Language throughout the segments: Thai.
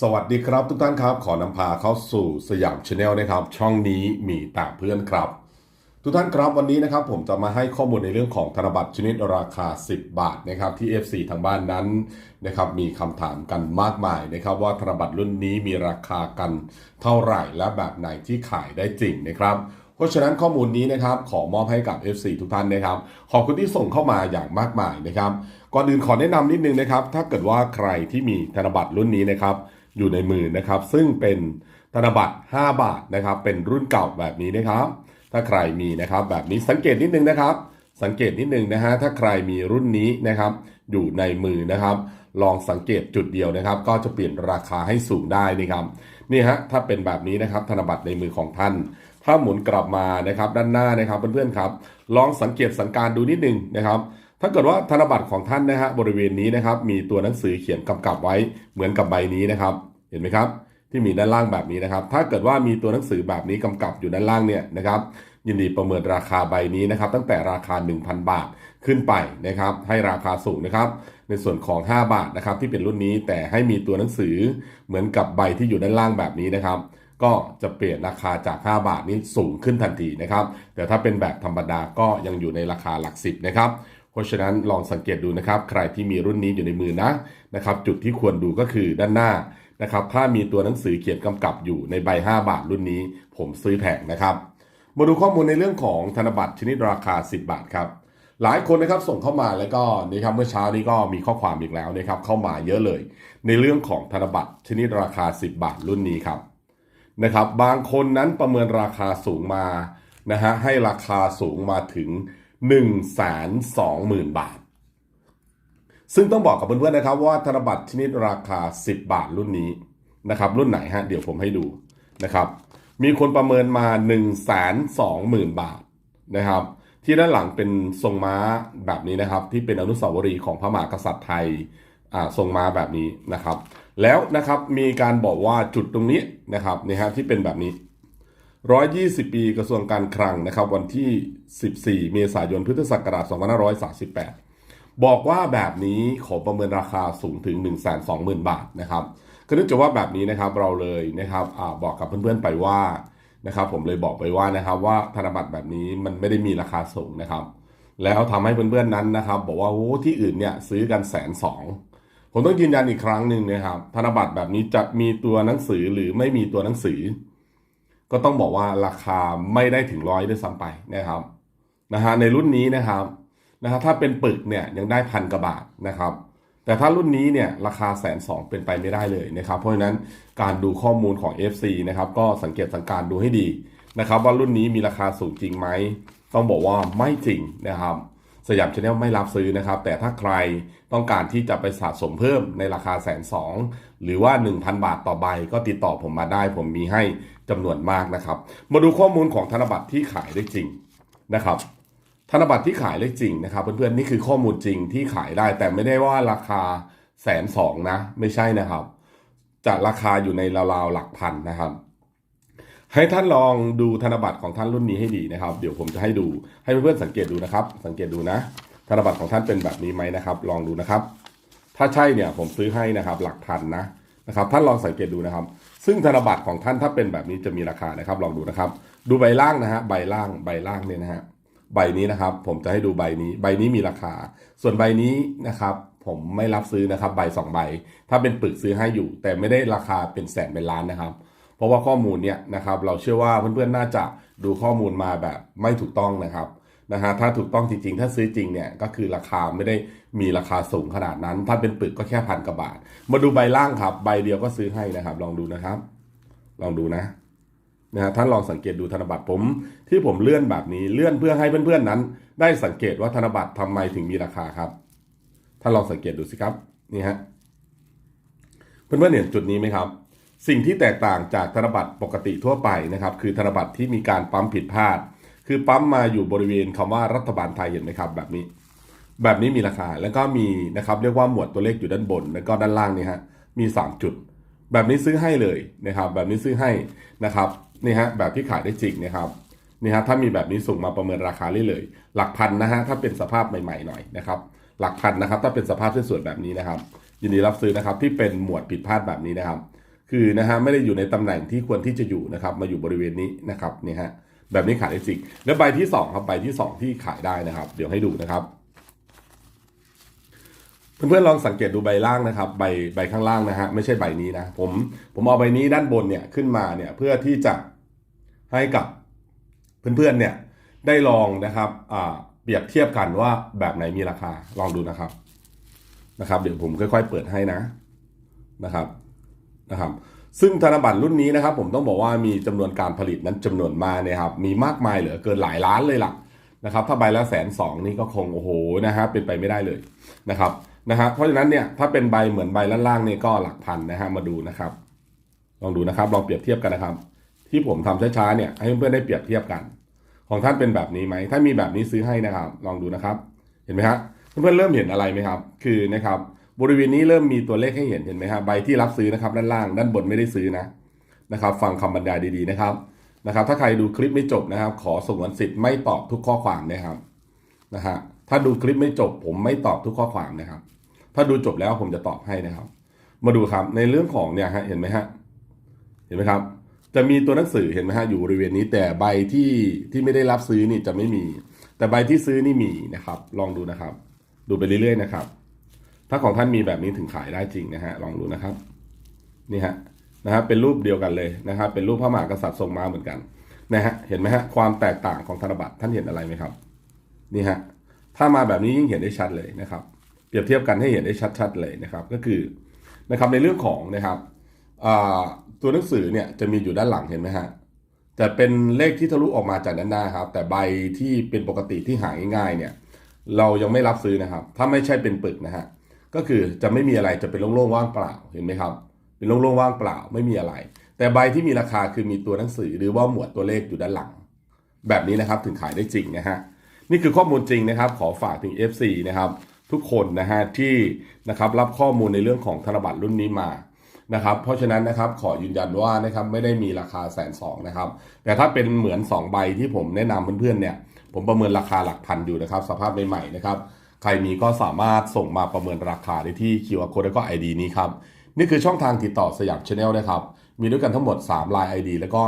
สวัสดีครับทุกท่านครับขอนำพาเข้าสู่สยามชาแนลนะครับ ช่องนี้มีแต่เพื่อนครับ ทุกท่านครับวันนี้นะครับผมจะมาให้ข้อมูลในเรื่องของธนบัตรชนิดราคา 10 บาทนะครับที่ FC ทางบ้านนั้นนะครับมีคำถามกันมากมายนะครับ ว่าธนบัตรรุ่นนี้มีราคากันเท่าไหร่และแบบไหนที่ขายได้จริงนะครับเพราะฉะนั้นข้อมูลนี้นะครับขอมอบให้กับ FC ทุกท่านนะครับ ขอบคุณที่ส่งเข้ามาอย่างมากมายนะครับ ก่อนอื่นขอแนะนำนิดนึงนะครับ ถ้าเกิดว่าใครที่มีธนบัตรรุ่นนี้นะครับ อยู่ในมือนะครับ ซึ่งเป็นธนบัตร 5 บาทนะครับ เป็นรุ่นเก่าแบบนี้นะครับ ถ้าใครมีนะครับแบบนี้สังเกตนิดนึงนะครับ สังเกตนิดนึงนะฮะถ้าใครมีรุ่นนี้นะครับ อยู่ในมือนะครับ ลองสังเกตจุดเดียวนะครับ ก็จะเปลี่ยนราคาให้สูงได้นะครับนี่ฮะถ้าเป็นแบบนี้นะครับ ธนบัตรในมือของท่าน ถ้าหมุนกลับมานะครับ ด้านหน้านะครับเพื่อนๆครับ ลองสังเกตสังการดูนิดนึงนะครับ ถ้าเกิดว่าธนบัตรของท่านนะฮะบริเวณนี้นะครับ มีตัวหนังสือเขียนกำกับไว้เหมือนกับใบนี้นะครับ เห็นไหมครับ ที่มีด้านล่างแบบนี้นะครับ ถ้าเกิดว่ามีตัวหนังสือแบบนี้กำกับอยู่ด้านล่างเนี่ยนะครับ ยินดีประเมินราคาใบนี้นะครับ ตั้งแต่ราคา 1,000 บาทขึ้นไปนะครับ ให้ราคาสูงนะครับ ในส่วนของ 5 บาทนะครับ ที่เป็นรุ่นนี้แต่ให้มีตัวหนังสือเหมือนกับใบที่อยู่ด้านล่างแบบนี้นะครับก็จะเปลี่ยนราคาจาก 5 บาทนี้สูงขึ้นทันทีนะครับ แต่ถ้าเป็นแบบธรรมดาก็ยังอยู่ในราคาหลักสิบนะครับ เพราะฉะนั้นลองสังเกตดูนะครับ ใครที่มีรุ่นนี้อยู่ในมือนะนะครับ จุดที่ควรดูก็คือด้านหน้านะครับ ถ้ามีตัวหนังสือเขียนกำกับอยู่ในใบ 5 บาทรุ่นนี้ ผมซื้อแผงนะครับ มาดูข้อมูลในเรื่องของธนบัตรชนิดราคา 10 บาทครับ หลายคนนะครับส่งเข้ามาแล้วก็นี่ครับเมื่อเช้านี้ก็มีข้อความอีกแล้วนะครับเข้ามาเยอะเลย ในเรื่องของธนบัตรชนิดราคา 10 บาทรุ่นนี้ครับนะครับ บางคนนั้นประเมินราคาสูงมานะฮะให้ราคาสูงมาถึง 1 2 0 0 0 0บาท ซึ่งต้องบอกกับเพื่อนๆนะครับว่าธนบัตรชนิดราคา 10 บาทรุ่นนี้นะครับ รุ่นไหนฮะเดี๋ยวผมให้ดูนะครับ มีคนประเมินมา 1 2 0 0 0 0 บาทนะครับ ที่ด้านหลังเป็นทรงม้าแบบนี้นะครับ ที่เป็นอนุสาวรีย์ของพระมหากษัตริย์ไทยอ่าทรงม้าแบบนี้นะครับ แล้วนะครับมีการบอกว่าจุดตรงนี้นะครับนี่ฮะที่เป็นแบบนี้ 120 ปีกระทรวงการคลังนะครับ วันที่ 14 เมษายน พุทธศักราช 2538 บอกว่าแบบนี้ขอประเมินราคาสูงถึง 120,000 บาทนะครับก็เนื่องจากว่าแบบนี้นะครับเราเลยนะครับอบอกกับเพื่อนๆไปว่านะครับ ผมเลยบอกไปว่านะครับ ว่าธนบัตรแบบนี้มันไม่ได้มีราคาสูงนะครับ แล้วทำให้เพื่อนๆนั้นนะครับ บอกว่าโอ้ที่อื่นเนี่ยซื้อกันแสนสองผมต้องยืนยันอีกครั้งหนึ่งนะครับ ธนบัตรแบบนี้จะมีตัวหนังสือหรือไม่มีตัวหนังสือ ก็ต้องบอกว่าราคาไม่ได้ถึงร้อยด้วยซ้ำไปนะครับนะฮะในรุ่นนี้นะครับนะฮะถ้าเป็นปึกเนี่ยยังได้พันกว่าบาทนะครับ แต่ถ้ารุ่นนี้เนี่ยราคาแสนสองเป็นไปไม่ได้เลยนะครับ เพราะฉะนั้นการดูข้อมูลของ FC นะครับก็สังเกตสังการดูให้ดีนะครับ ว่ารุ่นนี้มีราคาสูงจริงไหมต้องบอกว่าไม่จริงนะครับ สยามชาแนลไม่รับซื้อนะครับ แต่ถ้าใครต้องการที่จะไปสะสมเพิ่มในราคาแสนสองหรือว่า 1,000 บาทต่อใบก็ติดต่อผมมาได้ ผมมีให้จำนวนมากนะครับ มาดูข้อมูลของธนบัตรที่ขายได้จริงนะครับธนบัตรที่ขายได้จริงนะครับเพื่อนๆนี่คือข้อมูลจริงที่ขายได้ แต่ไม่ได้ว่าราคาแสนสองนะ ไม่ใช่นะครับจะราคาอยู่ในราวๆหลักพันนะครับ ให้ท่านลองดูธนบัตรของท่านรุ่นนี้ให้ดีนะครับ เดี๋ยวผมจะให้ดูให้เพื่อนๆสังเกตดูนะครับ สังเกตดูนะ ธนบัตรของท่านเป็นแบบนี้ไหมนะครับ ลองดูนะครับ ถ้าใช่เนี่ยผมซื้อให้นะครับ หลักพันนะนะครับ ท่านลองสังเกตดูนะครับ ซึ่งธนบัตรของท่านถ้าเป็นแบบนี้จะมีราคานะครับ ลองดูนะครับ ดูใบล่างนะฮะใบล่างใบล่างเนี่ยนะฮะใบนี้นะครับ ผมจะให้ดูใบนี้ ใบนี้มีราคา ส่วนใบนี้นะครับผมไม่รับซื้อนะครับ ใบสองใบ ถ้าเป็นปึกซื้อให้อยู่ แต่ไม่ได้ราคาเป็นแสนเป็นล้านนะครับ ราะว่าข้อมูลเนี่ยนะครับเราเชื่อว่าเพื่อนๆน่าจะดูข้อมูลมาแบบไม่ถูกต้องนะครับนะฮะถ้าถูกต้องจริงๆ ถ้าซื้อจริงเนี่ยก็คือราคาไม่ได้มีราคาสูงขนาดนั้น ถ้าเป็นปึกก็แค่พันกว่าบาท มาดูใบล่างครับ ใบเดียวก็ซื้อให้นะครับ ลองดูนะครับ ลองดูนะนะฮะท่านลองสังเกตดูธนบัตรผม ที่ผมเลื่อนแบบนี้เลื่อนเพื่อให้เพื่อนๆนั้น ได้สังเกตว่าธนบัตรทำไมถึงมีราคาครับท่านลองสังเกตดูสิครับนี่ฮะเพื่อนๆเห็นจุดนี้ไหมครับ สิ่งที่แตกต่างจากธนบัตรปกติทั่วไปนะครับคือธนบัตรที่มีการปั๊มผิดพลาด คือปั๊มมาอยู่บริเวณคำว่ารัฐบาลไทยเห็นไหมครับ แบบนี้ แบบนี้มีราคาแล้วก็มีนะครับเรียกว่าหมวดตัวเลขอยู่ด้านบน แล้วก็ด้านล่างนี่ฮะมี 3 จุด แบบนี้ซื้อให้เลยนะครับ แบบนี้ซื้อให้นะครับนี่ฮะแบบที่ขายได้จริงนะครับนี่ฮะถ้ามีแบบนี้ส่งมาประเมินราคาได้เลย หลักพันนะฮะถ้าเป็นสภาพใหม่ๆหน่อยนะครับหลักพันนะครับถ้าเป็นสภาพที่สวยๆแบบนี้นะครับ ยินดีรับซื้อนะครับที่เป็นหมวดผิดพลาดแบบนี้นะครับ คือนะฮะไม่ได้อยู่ในตำแหน่งที่ควรที่จะอยู่นะครับมาอยู่บริเวณนี้นะครับนี่ฮะแบบนี้ขายได้จริงแล้วใบที่สองครับใบที่สองที่ขายได้นะครับ เดี๋ยวให้ดูนะครับเพื่อนๆลองสังเกตดูใบล่างนะครับ ใบใบข้างล่างนะฮะไม่ใช่ใบนี้นะผมผมเอาใบนี้ด้านบนเนี่ยขึ้นมาเนี่ยเพื่อที่จะให้กับเพื่อนๆเนี่ยได้ลองนะครับอ่าเปรียบเทียบกันว่าแบบไหนมีราคาลองดูนะครับนะครับ เดี๋ยวผมค่อย ๆ เปิดให้นะนะครับ นะครับซึ่งธนบัตรรุ่นนี้นะครับผมต้องบอกว่ามีจำนวนการผลิตนั้นจำนวนมากนะครับมีมากมายเหลือเกินหลายล้านเลยล่ะนะครับถ้าใบละแสนสองนี่ก็คงโอ้โหนะฮะเป็นไปไม่ได้เลยนะครับนะฮะเพราะฉะนั้นเนี่ยถ้าเป็นใบเหมือนใบล่างๆนี่ก็หลักพันนะฮะมาดูนะครับ ลองดูนะครับลองเปรียบเทียบกันนะครับ ที่ผมทำช้าๆเนี่ยให้เพื่อนๆได้เปรียบเทียบกัน ของท่านเป็นแบบนี้ไหมถ้ามีแบบนี้ซื้อให้นะครับ ลองดูนะครับ เห็นไหมฮะเพื่อนๆเริ่มเห็นอะไรไหมครับ คือนะครับ บริเวณนี้เริ่มมีตัวเลขให้เห็นเห็นไหมฮะใบที่รับซื้อนะครับด้านล่างด้านบนไม่ได้ซื้อนะนะครับฟังคำบรรยายดีๆนะครับนะครับ ถ้าใครดูคลิปไม่จบนะครับ ขอสงวนสิทธิ์ไม่ตอบทุกข้อความนะครับนะฮะถ้าดูคลิปไม่จบ ผมไม่ตอบทุกข้อความนะครับ ถ้าดูจบแล้วผมจะตอบให้นะครับ มาดูครับในเรื่องของเนี่ยฮะเห็นไหมฮะเห็นไหมครับ จะมีตัวหนังสือเห็นไหมฮะอยู่บริเวณนี้แต่ใบที่ที่ไม่ได้รับซื้อนี่จะไม่มี แต่ใบที่ซื้อนี่มีนะครับ ลองดูนะครับ ดูไปเรื่อยๆนะครับ ถ้าของท่านมีแบบนี้ถึงขายได้จริงนะฮะลองดูนะครับนี่ฮะนะครับเป็นรูปเดียวกันเลยนะครับ เป็นรูปพระมหากษัตริย์ทรงม้าเหมือนกันนะฮะเห็นไหมฮะความแตกต่างของธนบัตรท่านเห็นอะไรไหมครับนี่ฮะถ้ามาแบบนี้ยิ่งเห็นได้ชัดเลยนะครับ เปรียบเทียบกันให้เห็นได้ชัดๆเลยนะครับ ก็คือนะครับในเรื่องของนะครับอ่าตัวหนังสือเนี่ยจะมีอยู่ด้านหลังเห็นไหมฮะแต่เป็นเลขที่ทะลุออกมาจากด้านหน้าครับ แต่ใบที่เป็นปกติที่หาง่ายๆเนี่ย เรายังไม่รับซื้อนะครับ ถ้าไม่ใช่เป็นปึกนะฮะ ก็คือจะไม่มีอะไรจะเป็นโล่งๆว่างเปล่าเห็นไหมครับ เป็นโล่งๆว่างเปล่าไม่มีอะไร แต่ใบที่มีราคาคือมีตัวหนังสือหรือว่าหมวดตัวเลขอยู่ด้านหลัง แบบนี้นะครับถึงขายได้จริงนะฮะนี่คือข้อมูลจริงนะครับ ขอฝากถึง FC นะครับ ทุกคนนะฮะที่นะครับรับข้อมูลในเรื่องของธนบัตรรุ่นนี้มานะครับเพราะฉะนั้นนะครับขอยืนยันว่านะครับไม่ได้มีราคาแสนสองนะครับแต่ถ้าเป็นเหมือน 2 ใบที่ผมแนะนำเพื่อนๆเนี่ยผมประเมินราคาหลักพันอยู่นะครับ สภาพใหม่ๆนะครับ ใครมีก็สามารถส่งมาประเมินราคาได้ที่ QR Code แล้วก็ ID นี้ครับ นี่คือช่องทางติดต่อสยามชาแนลนะครับ มีด้วยกันทั้งหมด3 Line ID แล้วก็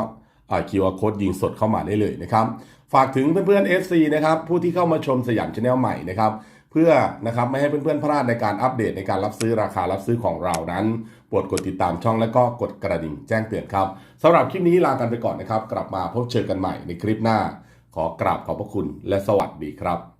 อ่า QR Code ยิงสดเข้ามาได้เลยนะครับ ฝากถึงเพื่อนๆ FC นะครับผู้ที่เข้ามาชมสยามชาแนลใหม่นะครับเพื่อนะครับไม่ให้เพื่อนๆพลาดในการอัปเดตในการรับซื้อราคารับซื้อของเรานั้นโปรดกดติดตามช่องและก็กดกระดิ่งแจ้งเตือนครับสำหรับคลิปนี้ลากันไปก่อนนะครับ กลับมาพบเจอกันใหม่ในคลิปหน้า ขอกราบขอบพระคุณและสวัสดีครับ